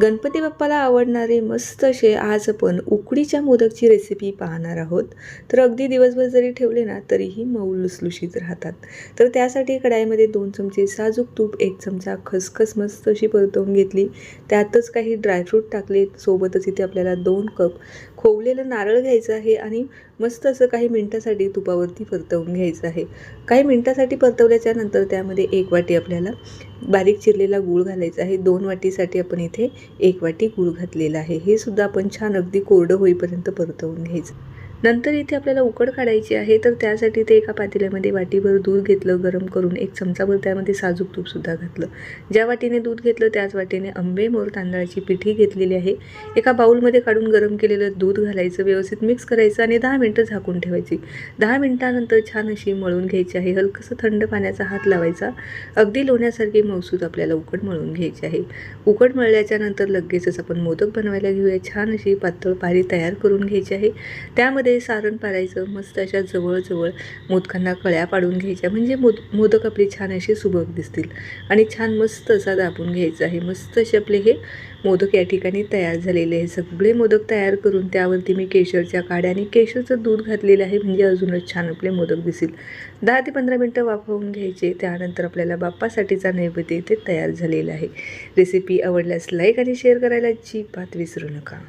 गणपती बाप्पाला आवडणारे मस्त असे आज आपण उकडीच्या मोदकची रेसिपी पाहणार आहोत. तर अगदी दिवसभर जरी ठेवले ना तरीही मऊ लुसलुशीत राहतात. तर त्यासाठी कढाईमध्ये दोन चमचे साजूक तूप एक चमचा खसखस मस्त अशी परतवून घेतली. त्यातच काही ड्रायफ्रूट टाकले. सोबतच इथे आपल्याला दोन कप खोवलेलं नारळ घ्यायचं आहे आणि मस्त असं काही मिनटासाठी तुपावरती परतवून घ्यायचं आहे. काही मिनटासाठी परतवल्याच्या नंतर त्यामध्ये एक वाटी आपल्याला बारीक चिरलेला गूळ घालायचा आहे. दोन वाटीसाठी आपण इथे एक वाटी गूळ घातलेला आहे. हे सुद्धा आपण छान अगदी कोरडं होईपर्यंत परतवून घ्यायचं. नंतर इथे आपल्याला उकड काढायची आहे तर त्यासाठी ते एका पातेल्यामध्ये वाटीभर दूध घेतलं गरम करून एक चमचाभर त्यामध्ये साजूक तूपसुद्धा घातलं. ज्या वाटीने दूध घेतलं त्याच वाटीने आंबे मोर तांदळाची पिठी घेतलेली आहे. एका बाऊलमध्ये काढून गरम केलेलं दूध घालायचं व्यवस्थित मिक्स करायचं आणि दहा मिनटं झाकून ठेवायची. दहा मिनटानंतर छान अशी मळून घ्यायची आहे. हलकंसं थंड पाण्याचा हात लावायचा. अगदी लोण्यासारखी मौसूद आपल्याला उकड मळून घ्यायची आहे. उकड मळल्याच्या नंतर लगेचच आपण मोदक बनवायला घेऊया. छान अशी पातळ पारी तयार करून घ्यायची आहे. त्यामध्ये ते सारण पारायचं मस्त अशा जवळजवळ मोदकांना कळ्या पाडून घ्यायच्या. म्हणजे मोद मोदक आपले छान असे सुबक दिसतील. आणि छान मस्त असा दाबून घ्यायचा आहे. मस्त असे आपले हे मोदक या ठिकाणी तयार झालेले आहे सगळे मोदक तयार करून त्यावरती मी केशरच्या काड्या आणि केशरचं दूध घातलेलं आहे. म्हणजे अजूनच छान आपले मोदक दिसेल दहा ते पंधरा मिनटं वाफवून घ्यायचे. त्यानंतर आपल्याला बाप्पासाठीचा नैवेद्य इथे तयार झालेला आहे. रेसिपी आवडल्यास लाईक आणि शेअर करायला अजिबात विसरू नका.